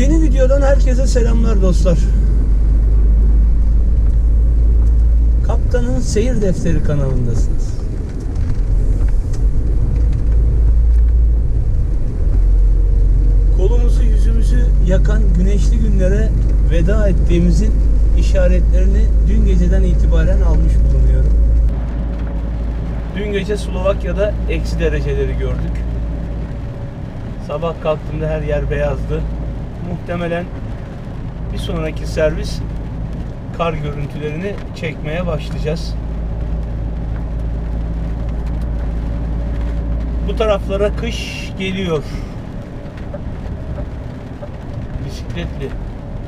Yeni videodan herkese selamlar dostlar. Kaptanın Seyir Defteri kanalındasınız. Kolumuzu yüzümüzü yakan güneşli günlere veda ettiğimizin işaretlerini dün geceden itibaren almış bulunuyorum. Dün gece Slovakya'da eksi dereceleri gördük. Sabah kalktığımda her yer beyazdı. Muhtemelen bir sonraki servis kar görüntülerini çekmeye başlayacağız. Bu taraflara kış geliyor. Bisikletli.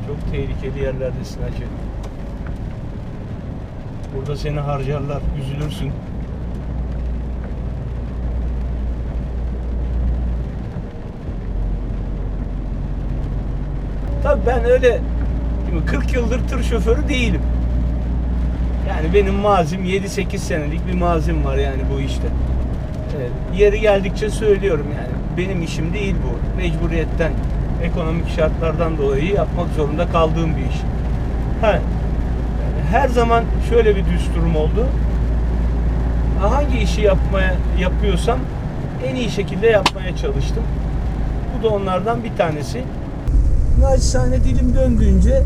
Çok tehlikeli yerlerdesin hacı. Burada seni harcarlar, üzülürsün. Tabii ben öyle şimdi 40 yıldır tır şoförü değilim. Yani benim mazim 7-8 senelik bir mazim var yani bu işte. Evet, yeri geldikçe söylüyorum yani. Benim işim değil bu. Mecburiyetten, ekonomik şartlardan dolayı yapmak zorunda kaldığım bir iş. Ha, her zaman şöyle bir düsturum oldu. Hangi işi yapmaya yapıyorsam en iyi şekilde yapmaya çalıştım. Bu da onlardan bir tanesi. Naçizane dilim döndüğünce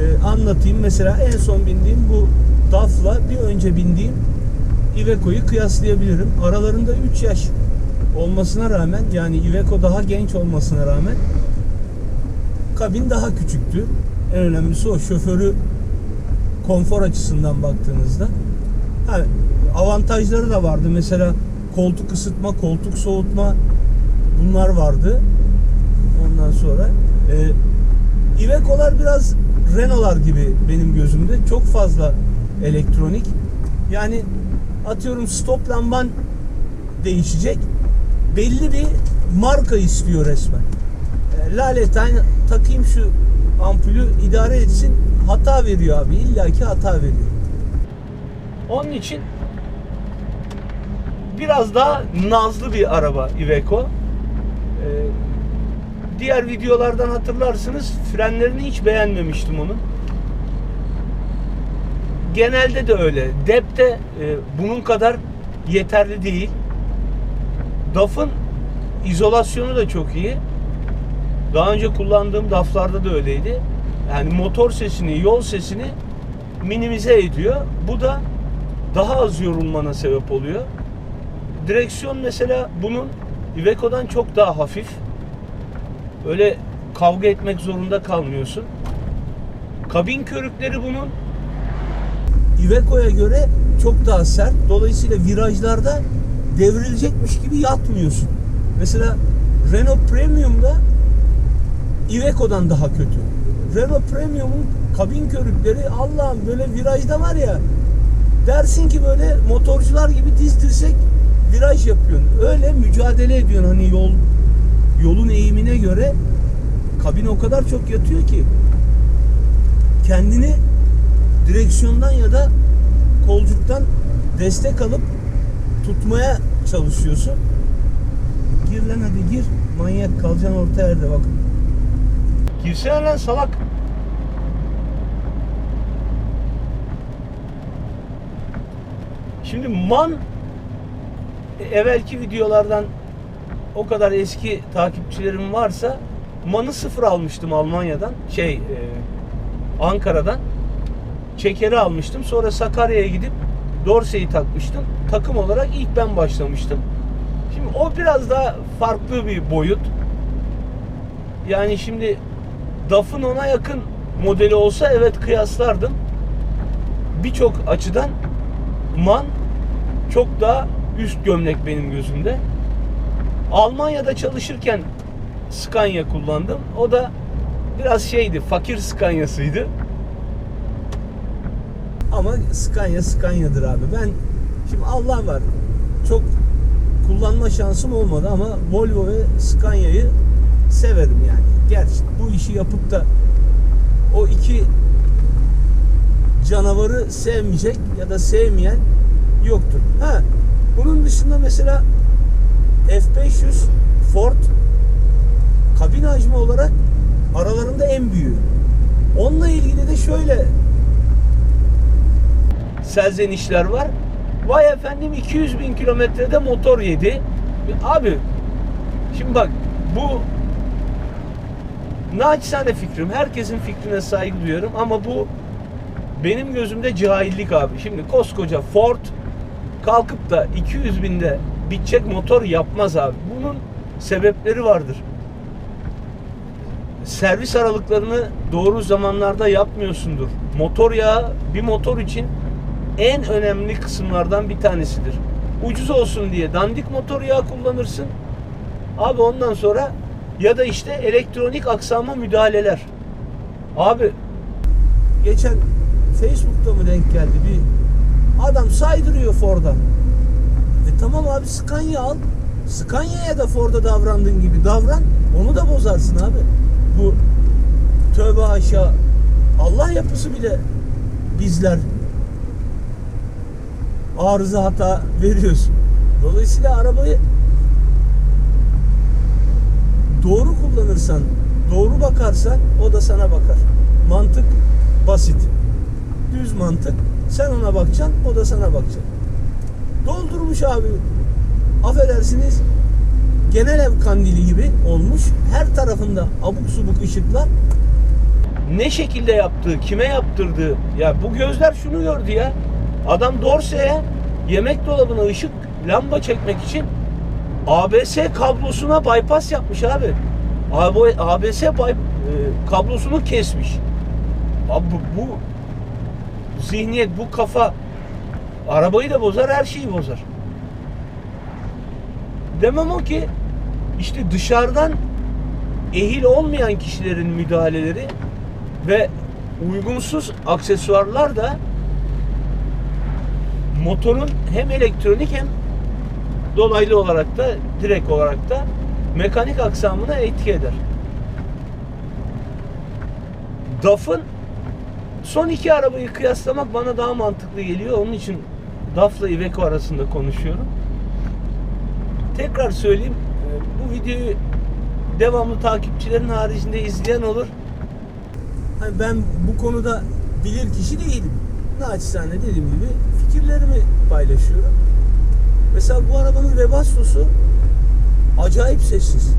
e, anlatayım. Mesela en son bindiğim bu DAF'la bir önce bindiğim Iveco'yu kıyaslayabilirim. Aralarında 3 yaş olmasına rağmen yani Iveco daha genç olmasına rağmen kabin daha küçüktü. En önemlisi o şoförü konfor açısından baktığınızda. Ha, avantajları da vardı. Mesela koltuk ısıtma, koltuk soğutma bunlar vardı. Ondan sonra e, Iveco'lar biraz Renault'lar gibi benim gözümde. Çok fazla elektronik. Yani atıyorum stop lamban değişecek. Belli bir marka istiyor resmen. E, Laletain takayım şu ampulü idare etsin. Hata veriyor abi. illaki hata veriyor. Onun için biraz daha nazlı bir araba Iveco. Ee, diğer videolardan hatırlarsınız frenlerini hiç beğenmemiştim onun. Genelde de öyle. Dep'te e, bunun kadar yeterli değil. DAF'ın izolasyonu da çok iyi. Daha önce kullandığım DAF'larda da öyleydi. Yani motor sesini, yol sesini minimize ediyor. Bu da daha az yorulmana sebep oluyor. Direksiyon mesela bunun Iveco'dan çok daha hafif. Öyle kavga etmek zorunda kalmıyorsun. Kabin körükleri bunun Iveco'ya göre çok daha sert. Dolayısıyla virajlarda devrilecekmiş gibi yatmıyorsun. Mesela Renault Premium'da Iveco'dan daha kötü. Renault Premium'un kabin körükleri Allah'ım böyle virajda var ya dersin ki böyle motorcular gibi diz dirsek viraj yapıyorsun. Öyle mücadele ediyorsun hani yol yolun eğimine göre kabin o kadar çok yatıyor ki kendini direksiyondan ya da kolcuktan destek alıp tutmaya çalışıyorsun. Gir lan hadi gir. Manyak kalacaksın orta yerde bak. Girsene lan salak. Şimdi MAN e, evvelki videolardan o kadar eski takipçilerim varsa MAN'ı sıfır almıştım Almanya'dan. Şey e, Ankara'dan. Çekeri almıştım. Sonra Sakarya'ya gidip Dorsey'i takmıştım. Takım olarak ilk ben başlamıştım. Şimdi o biraz daha farklı bir boyut. Yani şimdi DAF'ın ona yakın modeli olsa evet kıyaslardım. Birçok açıdan MAN çok daha üst gömlek benim gözümde. Almanya'da çalışırken Scania kullandım. O da biraz şeydi, fakir Scania'sıydı. Ama Scania Scania'dır abi. Ben şimdi Allah var. Çok kullanma şansım olmadı ama Volvo ve Scania'yı severim yani. Gerçi bu işi yapıp da o iki canavarı sevmeyecek ya da sevmeyen yoktur. Ha, bunun dışında mesela F500 Ford kabin hacmi olarak aralarında en büyüğü. Onunla ilgili de şöyle serzenişler var. Vay efendim 200 bin kilometrede motor yedi. Abi şimdi bak bu naçizane fikrim. Herkesin fikrine saygı duyuyorum ama bu benim gözümde cahillik abi. Şimdi koskoca Ford kalkıp da 200 binde bitecek motor yapmaz abi. Bunun sebepleri vardır. Servis aralıklarını doğru zamanlarda yapmıyorsundur. Motor yağı bir motor için en önemli kısımlardan bir tanesidir. Ucuz olsun diye dandik motor yağı kullanırsın. Abi ondan sonra ya da işte elektronik aksama müdahaleler. Abi geçen Facebook'ta mı denk geldi bir adam saydırıyor Ford'a. E tamam abi Scania al. Scania'ya da Ford'a davrandığın gibi davran. Onu da bozarsın abi. Bu tövbe aşağı Allah yapısı bile bizler arıza hata veriyorsun. Dolayısıyla arabayı doğru kullanırsan, doğru bakarsan o da sana bakar. Mantık basit. Düz mantık. Sen ona bakacaksın, o da sana bakacak. Doldurmuş abi. Affedersiniz genel ev kandili gibi olmuş. Her tarafında abuk subuk ışıklar. Ne şekilde yaptığı, kime yaptırdığı. Ya bu gözler şunu gördü ya. Adam Dorsey'e yemek dolabına ışık lamba çekmek için ABS kablosuna bypass yapmış abi. AB- ABS bay- e, kablosunu kesmiş. Abi bu zihniyet, bu kafa arabayı da bozar, her şeyi bozar. Demem o ki işte dışarıdan ehil olmayan kişilerin müdahaleleri ve uygunsuz aksesuarlar da motorun hem elektronik hem dolaylı olarak da direkt olarak da mekanik aksamına etki eder. DAF'ın son iki arabayı kıyaslamak bana daha mantıklı geliyor. Onun için DAF'la Iveco arasında konuşuyorum. Tekrar söyleyeyim. e, Bu videoyu devamlı takipçilerin haricinde izleyen olur. Hani ben bu konuda bilir kişi değilim. Naçizane dediğim gibi fikirlerimi paylaşıyorum. Mesela bu arabanın Webasto'su acayip sessiz.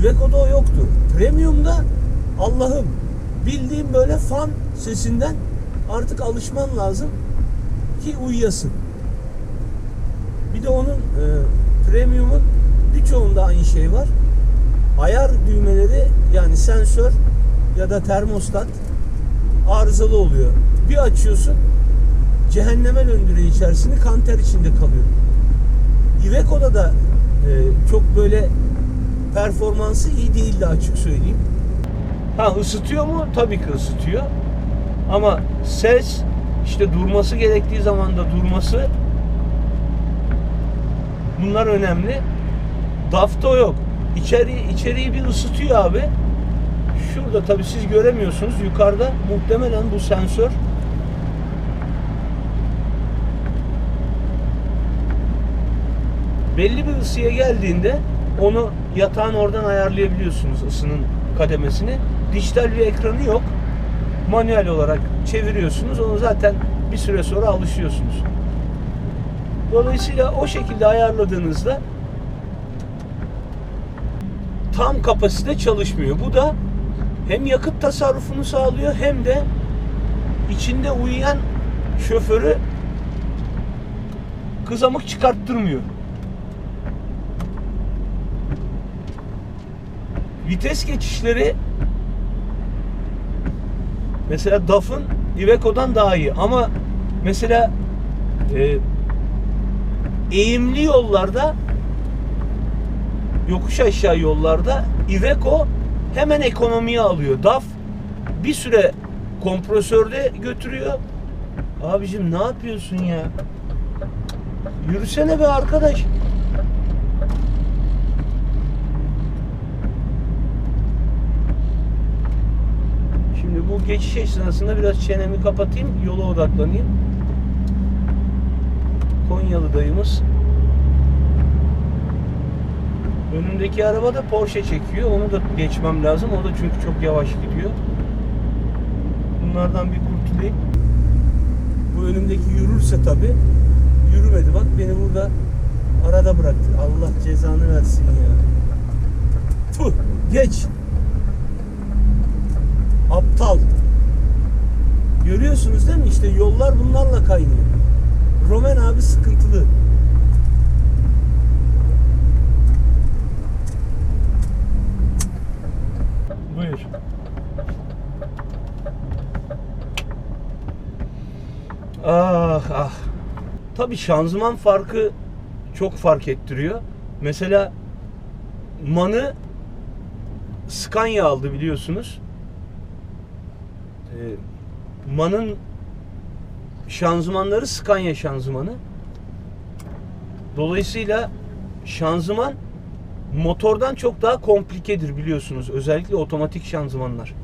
Iveco'da o yoktu. Premium'da Allah'ım bildiğim böyle fan sesinden artık alışman lazım ki uyuyasın. Bir de onun e, Premium'un birçoğunda aynı şey var. Ayar düğmeleri yani sensör ya da termostat arızalı oluyor. Bir açıyorsun cehenneme döndürüyor içerisini kanter içinde kalıyor. Iveco'da da e, çok böyle performansı iyi değildi açık söyleyeyim. Ha ısıtıyor mu? Tabii ki ısıtıyor. Ama ses işte durması gerektiği zaman da durması bunlar önemli. DAF'ta yok. İçeri, içeriği bir ısıtıyor abi. Şurada tabii siz göremiyorsunuz. Yukarıda muhtemelen bu sensör belli bir ısıya geldiğinde onu yatağın oradan ayarlayabiliyorsunuz ısının kademesini. Dijital bir ekranı yok. Manuel olarak çeviriyorsunuz. Onu zaten bir süre sonra alışıyorsunuz. Dolayısıyla o şekilde ayarladığınızda tam kapasite çalışmıyor. Bu da hem yakıt tasarrufunu sağlıyor hem de içinde uyuyan şoförü kızamık çıkarttırmıyor. Vites geçişleri mesela DAF'ın Iveco'dan daha iyi ama mesela e, eğimli yollarda yokuş aşağı yollarda Iveco hemen ekonomiye alıyor. DAF bir süre kompresörde götürüyor. Abicim ne yapıyorsun ya? Yürüsene be arkadaş. Şimdi bu geçiş esnasında biraz çenemi kapatayım, yola odaklanayım. Konyalı dayımız Önümdeki araba da Porsche çekiyor. Onu da geçmem lazım. O da çünkü çok yavaş gidiyor. Bunlardan bir kurtulayım. Bu önümdeki yürürse tabi. Yürümedi bak beni burada arada bıraktı. Allah cezanı versin ya. Tuh geç. Aptal. Görüyorsunuz değil mi? İşte yollar bunlarla kaynıyor. Roman abi sıkıntılı. Buyur. Ah ah. Tabii şanzıman farkı çok fark ettiriyor. Mesela Man'ı Scania aldı biliyorsunuz. Ee, Man'ın şanzımanları Scania şanzımanı. Dolayısıyla şanzıman motordan çok daha komplikedir biliyorsunuz. Özellikle otomatik şanzımanlar.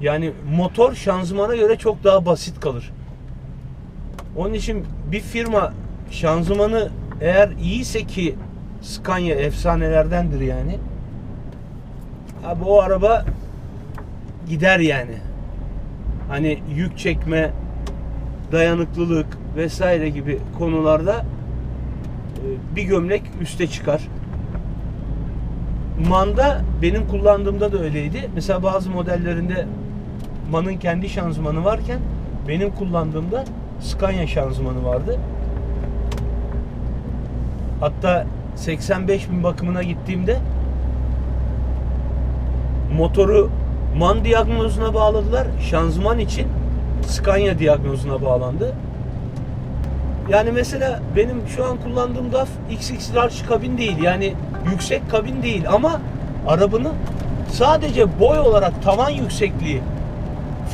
Yani motor şanzımana göre çok daha basit kalır. Onun için bir firma şanzımanı eğer iyiyse ki Scania efsanelerdendir yani. Abi o araba gider yani. Hani yük çekme, dayanıklılık vesaire gibi konularda e, bir gömlek üste çıkar. Man'da benim kullandığımda da öyleydi. Mesela bazı modellerinde Man'ın kendi şanzımanı varken benim kullandığımda Scania şanzımanı vardı. Hatta 85 bin bakımına gittiğimde motoru MAN diyagnozuna bağladılar. Şanzıman için Scania diyagnozuna bağlandı. Yani mesela benim şu an kullandığım DAF XX large kabin değil. Yani yüksek kabin değil ama arabanın sadece boy olarak tavan yüksekliği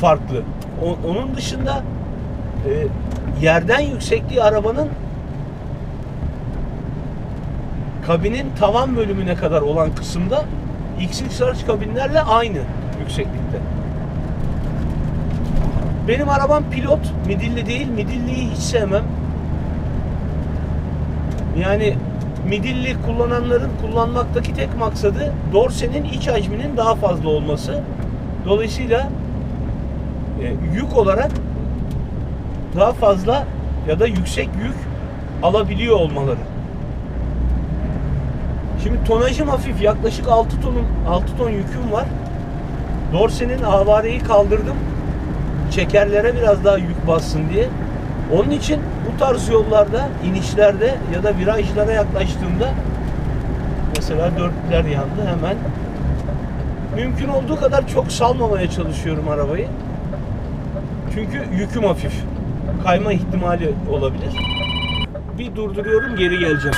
farklı. O- onun dışında e, yerden yüksekliği arabanın kabinin tavan bölümüne kadar olan kısımda XX large kabinlerle aynı yükseklikte. Benim arabam pilot, midilli değil. Midilliyi hiç sevmem. Yani midilli kullananların kullanmaktaki tek maksadı dorsenin iç hacminin daha fazla olması. Dolayısıyla e, yük olarak daha fazla ya da yüksek yük alabiliyor olmaları. Şimdi tonajım hafif. Yaklaşık 6 tonun 6 ton yüküm var. Dorsenin avareyi kaldırdım. Çekerlere biraz daha yük bassın diye. Onun için bu tarz yollarda, inişlerde ya da virajlara yaklaştığımda mesela dörtler yandı hemen mümkün olduğu kadar çok salmamaya çalışıyorum arabayı. Çünkü yüküm hafif. Kayma ihtimali olabilir. Bir durduruyorum geri geleceğim.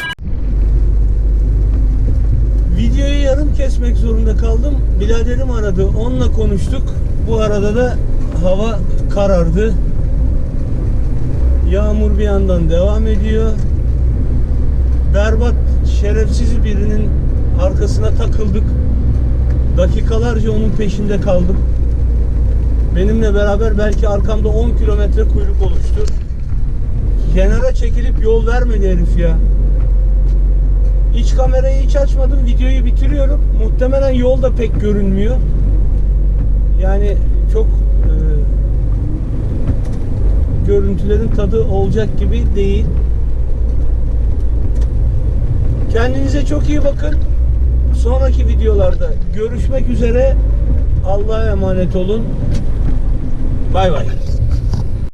Videoyu yarım kesmek zorunda kaldım. Biladerim aradı. Onunla konuştuk. Bu arada da hava karardı. Yağmur bir yandan devam ediyor. Berbat, şerefsiz birinin arkasına takıldık. Dakikalarca onun peşinde kaldım. Benimle beraber belki arkamda 10 kilometre kuyruk oluştu. Kenara çekilip yol vermedi herif ya. İç kamerayı hiç açmadım. Videoyu bitiriyorum. Muhtemelen yol da pek görünmüyor. Yani çok e, görüntülerin tadı olacak gibi değil. Kendinize çok iyi bakın. Sonraki videolarda görüşmek üzere. Allah'a emanet olun. Bay bay.